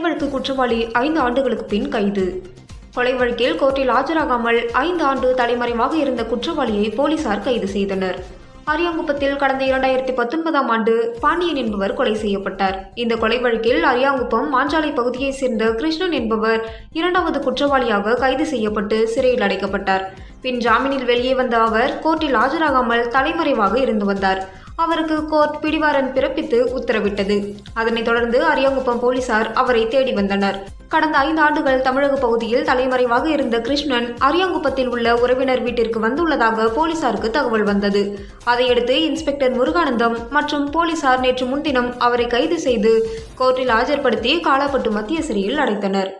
வழக்கு குற்றவாளி ஐந்து ஆண்டுகளுக்கு பின் கைது. கொலை வழக்கில் கோர்ட்டில் ஆஜராகாமல் ஐந்து ஆண்டு தலைமறைவாக இருந்த குற்றவாளியை போலீசார் கைது செய்தனர். அரியாங்குப்பத்தில் கடந்த இரண்டாயிரத்தி பத்தொன்பதாம் ஆண்டு பாண்டியன் என்பவர் கொலை செய்யப்பட்டார். இந்த கொலை வழக்கில் அரியாங்குப்பம் மாஞ்சாலை பகுதியைச் சேர்ந்த கிருஷ்ணன் என்பவர் இரண்டாவது குற்றவாளியாக கைது செய்யப்பட்டு சிறையில் அடைக்கப்பட்டார். பின் ஜாமீனில் வெளியே வந்த அவர் கோர்ட்டில் ஆஜராகாமல் தலைமறைவாக இருந்து வந்தார். அவருக்கு கோர்ட் பிடிவாரன் பிறப்பித்து உத்தரவிட்டது. அதனைத் தொடர்ந்து அரியாங்குப்பம் போலீசார் அவரை தேடி வந்தனர். கடந்த ஐந்து ஆண்டுகள் தமிழக பகுதியில் தலைமறைவாக இருந்த கிருஷ்ணன் அரியாங்குப்பத்தில் உள்ள உறவினர் வீட்டிற்கு வந்துள்ளதாக போலீசாருக்கு தகவல் வந்தது. அதையடுத்து இன்ஸ்பெக்டர் முருகானந்தம் மற்றும் போலீசார் நேற்று முன்தினம் அவரை கைது செய்து கோர்ட்டில் ஆஜர்படுத்தி காலாப்பட்டு மத்திய சிறையில் அடைத்தனர்.